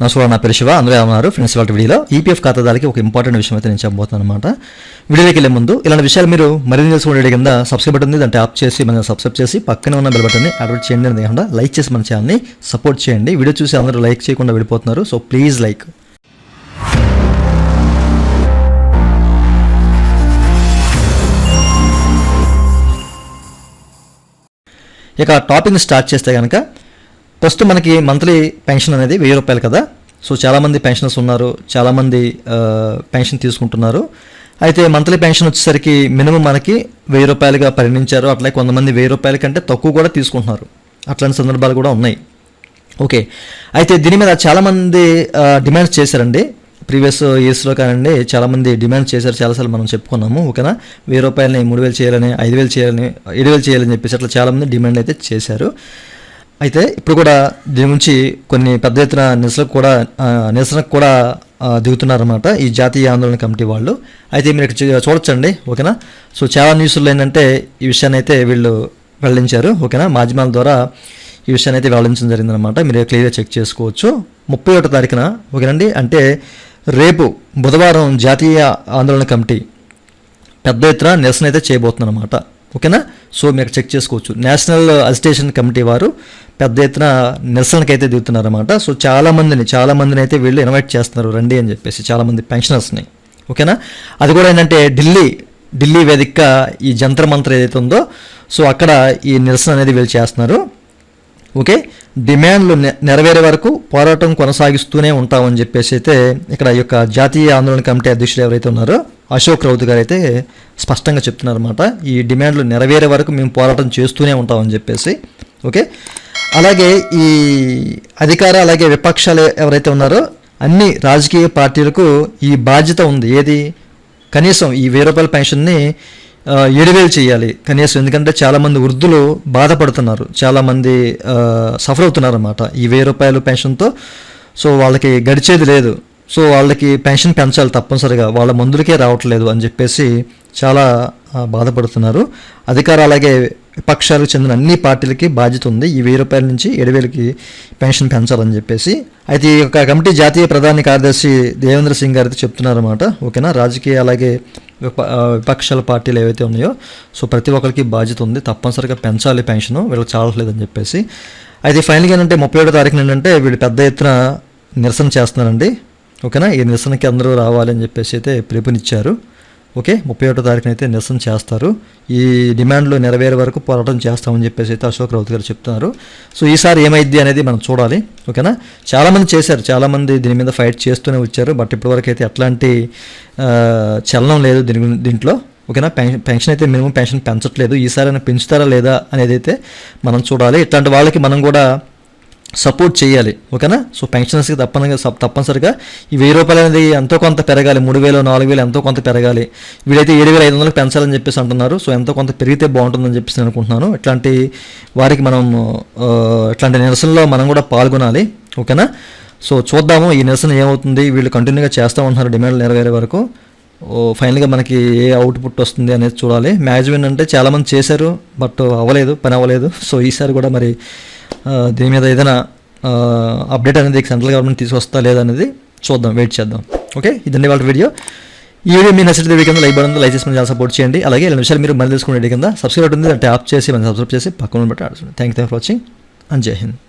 నమస్కారం నా పేరు శివ అందరూ ఉన్నారు ఫ్రెండ్స్ వాళ్ళ వీడియోలో ఈపీఎఫ్ ఖాతాదారికి ఒక ఇంపార్టెంట్ విషయం అయితే నేను చెప్పబోతున్నాను అనమాట వీడియోకి వెళ్ళే ముందు ఇలాంటి విషయాలు మీరు మరిన్ని తెలుసుకునే కింద సబ్స్క్రైబ్ బటన్ ఉంది. దాన్ని ట్యాప్ చేసి మన సబ్స్క్రైబ్ చేసి పక్కనే ఉన్న బెల్ బటన్ని యాక్టివేట్ చేయండి అని కాకుండా లైక్ చేసి మన ఛానల్ని సపోర్ట్ చేయండి. వీడియో చూసి అందరూ లైక్ చేయకుండా వెళ్ళిపోతున్నారు. సో ప్లీజ్ లైక్ ఇక టాపిక్ని స్టార్ట్ చేస్తే కనుక ప్రస్తుతం మనకి మంత్లీ పెన్షన్ అనేది వెయ్యి రూపాయలు కదా. సో చాలామంది పెన్షనర్స్ ఉన్నారు చాలామంది పెన్షన్ తీసుకుంటున్నారు. అయితే మంత్లీ పెన్షన్ వచ్చేసరికి మినిమం మనకి వెయ్యి రూపాయలుగా పరిగణించారు. అట్లా కొంతమంది వెయ్యి రూపాయల కంటే తక్కువ కూడా తీసుకుంటున్నారు. అట్లాంటి సందర్భాలు కూడా ఉన్నాయి. ఓకే. అయితే దీని మీద చాలామంది డిమాండ్స్ చేశారండి. ప్రీవియస్ ఇయర్స్లో కానండి చాలామంది డిమాండ్ చేశారు. చాలాసార్లు మనం చెప్పుకున్నాము ఓకేనా? వెయ్యి రూపాయలని మూడు వేలు చేయాలని ఐదు వేలు చేయాలని ఏడు వేలు చేయాలని చెప్పేసి అట్లా చాలామంది డిమాండ్ అయితే చేశారు. అయితే ఇప్పుడు కూడా దీని నుంచి కొన్ని పెద్ద ఎత్తున నిరసనకు కూడా నిరసనకు కూడా దిగుతున్నారన్నమాట ఈ జాతీయ ఆందోళన కమిటీ వాళ్ళు. అయితే మీరు ఇక్కడ చూడొచ్చండి ఓకేనా? సో చాలా న్యూస్లో ఏంటంటే ఈ విషయాన్ని అయితే వీళ్ళు వెల్లడించారు ఓకేనా? మాధ్యమాల ద్వారా ఈ విషయాన్ని అయితే వెల్లడించడం జరిగిందనమాట మీరు క్లియర్గా చెక్ చేసుకోవచ్చు. ముప్పై ఒకటో తారీఖున ఓకేనండి? అంటే రేపు బుధవారం జాతీయ ఆందోళన కమిటీ పెద్ద ఎత్తున నిరసన అయితే చేయబోతుందన్నమాట ఓకేనా? సో మీరు చెక్ చేసుకోవచ్చు. నేషనల్ అజిటేషన్ కమిటీ వారు పెద్ద ఎత్తున నిరసనకి అయితే దిగుతున్నారన్నమాట. సో చాలా మందిని చాలా అయితే వీళ్ళు ఇన్వైట్ చేస్తున్నారు. రండి అని చెప్పేసి చాలామంది పెన్షనర్స్ని. ఓకేనా? అది కూడా ఏంటంటే ఢిల్లీ ఢిల్లీ వేదికగా ఈ జంతర్ మంత్ర ఏదైతే ఉందో సో అక్కడ ఈ నిరసన అనేది వీళ్ళు చేస్తున్నారు. ఓకే? డిమాండ్లు నెరవేరే వరకు పోరాటం కొనసాగిస్తూనే ఉంటామని చెప్పేసి అయితే ఇక్కడ ఈ యొక్క జాతీయ ఆందోళన కమిటీ అధ్యక్షులు ఎవరైతే ఉన్నారో అశోక్ రౌత్ గారు అయితే స్పష్టంగా చెప్తున్నారన్నమాట. ఈ డిమాండ్లు నెరవేరే వరకు మేము పోరాటం చేస్తూనే ఉంటామని చెప్పేసి. ఓకే? అలాగే ఈ అధికార అలాగే విపక్షాలు ఎవరైతే ఉన్నారో అన్ని రాజకీయ పార్టీలకు ఈ బాధ్యత ఉంది. ఏది? కనీసం ఈ వెయ్యి రూపాయల పెన్షన్ని ఏడువేలు ఏడు వేలు చేయాలి. కనీసం ఎందుకంటే చాలామంది వృద్ధులు బాధపడుతున్నారు. చాలామంది సఫర్ అవుతున్నారన్నమాట ఈ వెయ్యి రూపాయల పెన్షన్తో. సో వాళ్ళకి గడిచేది లేదు. సో వాళ్ళకి పెన్షన్ పెంచాలి తప్పనిసరిగా. వాళ్ళ మందులకే రావట్లేదు అని చెప్పేసి చాలా బాధపడుతున్నారు. అధికార అలాగే విపక్షాలకు చెందిన అన్ని పార్టీలకి బాధ్యత ఉంది. ఈ వెయ్యి రూపాయల నుంచి ఏడు వేలకి పెన్షన్ పెంచాలని చెప్పేసి. అయితే ఈ యొక్క కమిటీ జాతీయ ప్రధాన కార్యదర్శి దేవేంద్ర సింగ్ గారు అయితే చెప్తున్నారన్నమాట. ఓకేనా? రాజకీయ అలాగే విప- విపక్షాల పార్టీలు ఏవైతే ఉన్నాయో సో ప్రతి ఒక్కరికి బాధ్యత ఉంది. తప్పనిసరిగా పెంచాలి పెన్షన్. వీళ్ళకి చాలట్లేదని చెప్పేసి. అయితే ఫైనల్గా ఏంటంటే ముప్పై ఏడో తారీఖున ఏంటంటే వీళ్ళు పెద్ద ఎత్తున నిరసన చేస్తున్నారండి. ఓకేనా? ఈ నిరసనకి అందరూ రావాలని చెప్పేసి అయితే పిలుపునిచ్చారు. ఓకే ముప్పై ఒకటో తారీఖున అయితే నిరసన చేస్తారు. ఈ డిమాండ్లు నెరవేరే వరకు పోరాటం చేస్తామని చెప్పేసి అయితే అశోక్ రౌత్ గారు చెప్తున్నారు. సో ఈసారి ఏమైద్ది అనేది మనం చూడాలి. ఓకేనా? చాలామంది చేశారు. చాలామంది దీని మీద ఫైట్ చేస్తూనే వచ్చారు. బట్ ఇప్పటివరకు అయితే ఎట్లాంటి చలనం లేదు దీని దీంట్లో. ఓకేనా? పెన్షన్ పెన్షన్ అయితే మినిమం పెన్షన్ పెంచట్లేదు. ఈసారి అయినా పెంచుతారా లేదా అనేది అయితే మనం చూడాలి. ఇట్లాంటి వాళ్ళకి మనం కూడా సపోర్ట్ చేయాలి ఓకేనా? సో పెన్షనర్స్కి తప్పనిగా సప్- తప్పనిసరిగా ఈ వెయ్యి రూపాయలు అనేది ఎంతో కొంత పెరగాలి మూడు వేలు నాలుగు వేలు ఎంతో కొంత పెరగాలి. వీడైతే ఏడు వేల ఐదు వందలకు పెంచాలని చెప్పేసి అంటున్నారు. సో ఎంతో కొంత పెరిగితే బాగుంటుందని చెప్పేసి నేను అనుకుంటున్నాను. ఇట్లాంటి వారికి మనం ఇట్లాంటి నిరసనలో మనం కూడా పాల్గొనాలి ఓకేనా? సో చూద్దాము ఈ నిరసన ఏమవుతుంది. వీళ్ళు కంటిన్యూగా చేస్తూ ఉంటున్నారు డిమాండ్లు నెరవేరే వరకు. ఓ ఫైనల్గా మనకి ఏ అవుట్పుట్ వస్తుంది అనేది చూడాలి. మ్యాక్సిమం అంటే చాలామంది చేశారు బట్ అవ్వలేదు పని అవ్వలేదు. సో ఈసారి కూడా మరి దీని మీద ఏదైనా అప్డేట్ అనేది సెంట్రల్ గవర్నమెంట్ తీసుకొస్తా లేదా అనేది చూద్దాం వెయిట్ చేద్దాం. ఓకే ఇదండి వాళ్ళ వీడియో ఈ వీడియో మీ నచ్చితే వీడియో కింద లైక్ బటన్ లైక్ చేసి చాలా సపోర్ట్ చేయండి. అలాగే ఇలాంటి విషయాలు మీరు మళ్ళీ తెలుసుకునే కింద సబ్స్క్రైబ్ ఉంటుంది ట్యాప్ చేసి మనం సబ్స్క్రైబ్ చేసి పక్కన బట్టి ఆడుతుంది thank you for watching and జై హింద్